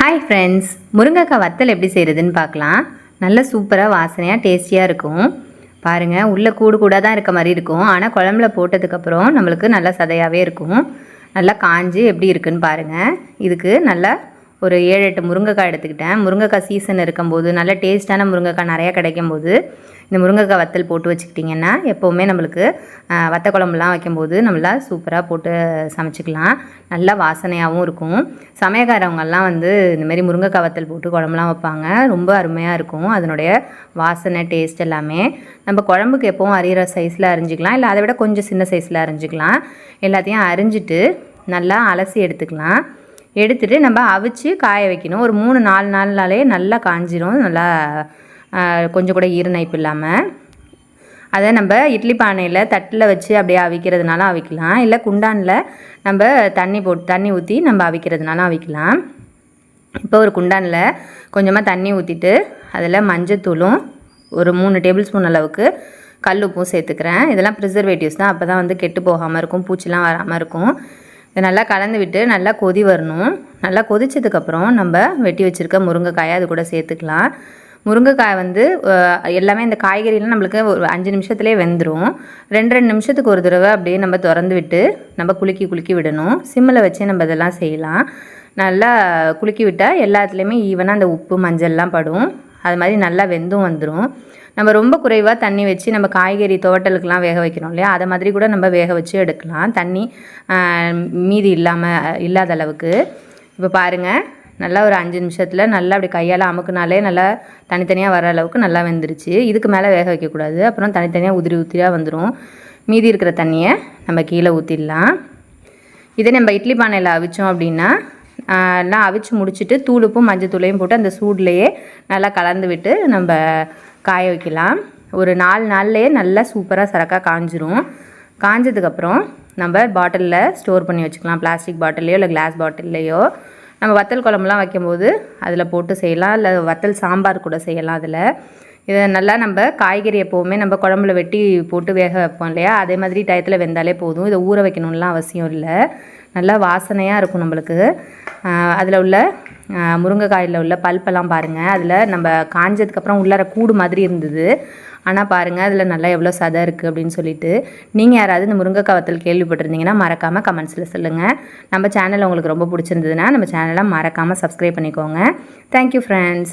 Hi friends முருங்கைக்காய் வத்தல் எப்படி செய்கிறதுன்னு பார்க்கலாம். நல்ல சூப்பராக வாசனையாக டேஸ்டியாக இருக்கும். பாருங்கள் உள்ளே கூடு கூட தான் இருக்க மாதிரி இருக்கும். ஆனால் குழம்புல போட்டதுக்கப்புறம் நம்மளுக்கு நல்லா சதையாகவே இருக்கும். நல்லா காஞ்சு எப்படி இருக்குன்னு பாருங்கள் இதுக்கு நல்லா ஒரு ஏழு எட்டு முருங்கைக்காய் எடுத்துக்கிட்டேன். முருங்கைக்காய் சீசன் இருக்கும்போது நல்ல டேஸ்ட்டான முருங்கைக்காய் நிறையா கிடைக்கும் போது இந்த முருங்கைக்காய் வத்தல் போட்டு வச்சுக்கிட்டிங்கன்னா எப்போவுமே நம்மளுக்கு வத்த குழம்புலாம் வைக்கும்போது நம்மளா சூப்பராக போட்டு சமைச்சிக்கலாம். நல்லா வாசனையாகவும் இருக்கும். சமயக்காரவங்கெல்லாம் வந்து இந்தமாரி முருங்கைக்காய் வத்தல் போட்டு குழம்புலாம் வைப்பாங்க. ரொம்ப அருமையாக இருக்கும். அதனுடைய வாசனை டேஸ்ட் எல்லாமே. நம்ம குழம்புக்கு எப்போவும் அரியிற சைஸில் அரிஞ்சிக்கலாம். இல்லை அதை விட கொஞ்சம் சின்ன சைஸில் அரிஞ்சிக்கலாம். எல்லாத்தையும் அரிஞ்சிட்டு நல்லா அலசி எடுத்துக்கலாம். எடுத்துகிட்டு நம்ம அவிச்சு காய வைக்கணும். ஒரு மூணு நாலு நாள்னாலே நல்லா காஞ்சிரும். நல்லா கொஞ்சம் கூட ஈரநைப்பு இல்லாமல் அதை நம்ம இட்லி பானையில் தட்டில் வச்சு அப்படியே அவிக்கிறதுனால அவிக்கலாம். இல்லை குண்டானில் நம்ம தண்ணி போட்டு தண்ணி ஊற்றி நம்ம அவிக்கிறதுனால அவிக்கலாம். இப்போ ஒரு குண்டானில் கொஞ்சமாக தண்ணி ஊற்றிட்டு அதில் மஞ்சத்தூளும் ஒரு மூணு டேபிள் ஸ்பூன் அளவுக்கு கல் உப்பும் சேர்த்துக்கிறேன். இதெல்லாம் ப்ரிசர்வேட்டிவ்ஸ் தான். அப்போ தான் வந்து கெட்டு போகாமல் இருக்கும் பூச்சிலாம் வராமல் இருக்கும். இதை நல்லா கலந்து விட்டு நல்லா கொதி வரணும். நல்லா கொதிச்சதுக்கப்புறம் நம்ம வெட்டி வச்சுருக்க முருங்கைக்காயை அது கூட சேர்த்துக்கலாம். முருங்கைக்காய் வந்து எல்லாமே இந்த காய்கறிலாம் நம்மளுக்கு ஒரு அஞ்சு நிமிஷத்துலேயே வெந்துடும் ரெண்டு ரெண்டு நிமிஷத்துக்கு ஒரு தடவை அப்படியே நம்ம திறந்து விட்டு நம்ம குலுக்கி குலுக்கி விடணும். சிம்மில் வச்சு நம்ம இதெல்லாம் செய்யலாம். நல்லா குலுக்கி விட்டால் எல்லாத்துலேயுமே ஈவனாக அந்த உப்பு மஞ்சள்லாம் படும். அது மாதிரி நல்லா வெந்தும் வந்துடும் நம்ம ரொம்ப குறைவாக தண்ணி வச்சு நம்ம காய்கறி தோட்டலுக்கெலாம் வேக வைக்கிறோம் இல்லையா? அதை மாதிரி கூட நம்ம வேக வச்சு எடுக்கலாம். தண்ணி மீதி இல்லாமல் இல்லாத அளவுக்கு. இப்போ பாருங்கள் நல்லா ஒரு அஞ்சு நிமிஷத்தில் நல்லா அப்படி கையால் அமுக்குனாலே நல்லா தனித்தனியாக வர அளவுக்கு நல்லா வெந்துருச்சு. இதுக்கு மேலே வேக வைக்கக்கூடாது. அப்புறம் தனித்தனியாக உதிரி உதிரியாக வந்துடும் மீதி இருக்கிற தண்ணியை நம்ம கீழே ஊற்றிடலாம் இதே நம்ம இட்லி பானையில் அவிச்சோம் அப்படின்னா எல்லாம் அவிச்சு முடிச்சுட்டு தூளுப்பும் மஞ்சள் தூளையும் போட்டு அந்த சூட்லேயே நல்லா கலந்து விட்டு நம்ம காய வைக்கலாம். ஒரு நாலு நாள்லேயே நல்லா சூப்பராக சரக்காக காஞ்சிரும். காஞ்சதுக்கப்புறம் நம்ம பாட்டிலில் ஸ்டோர் பண்ணி வச்சுக்கலாம். பிளாஸ்டிக் பாட்டில்லையோ இல்லை கிளாஸ் பாட்டில்லையோ. நம்ம வத்தல் குழம்புலாம் வைக்கும்போது அதில் போட்டு செய்யலாம். இல்லை வத்தல் சாம்பார் கூட செய்யலாம் அதில். இதை நல்லா நம்ம காய்கறி எப்போவுமே நம்ம குழம்புல வெட்டி போட்டு வேக வைப்போம் இல்லையா? அதே மாதிரி டயத்தில் வெந்தாலே போதும். இதை ஊற வைக்கணும்லாம் அவசியம் இல்லை. நல்லா வாசனையாக இருக்கும் நம்மளுக்கு. அதில் உள்ள முருங்கைக்காயில் உள்ள பல்பெல்லாம் பாருங்கள் அதில் நம்ம காஞ்சதுக்கப்புறம் உள்ளார கூடு மாதிரி இருந்தது. ஆனால் பாருங்கள் அதில் நல்லா எவ்வளோ சதை இருக்குது அப்படின்னு சொல்லிட்டு. நீங்கள் யாராவது இந்த முருங்கைக்காய் வத்தல் கேள்விப்பட்டிருந்தீங்கன்னா மறக்காமல் கமெண்ட்ஸில் சொல்லுங்கள் நம்ம சேனல் உங்களுக்கு ரொம்ப பிடிச்சிருந்ததுன்னா நம்ம சேனலை மறக்காமல் சப்ஸ்கிரைப் பண்ணிக்கோங்க. Thank you friends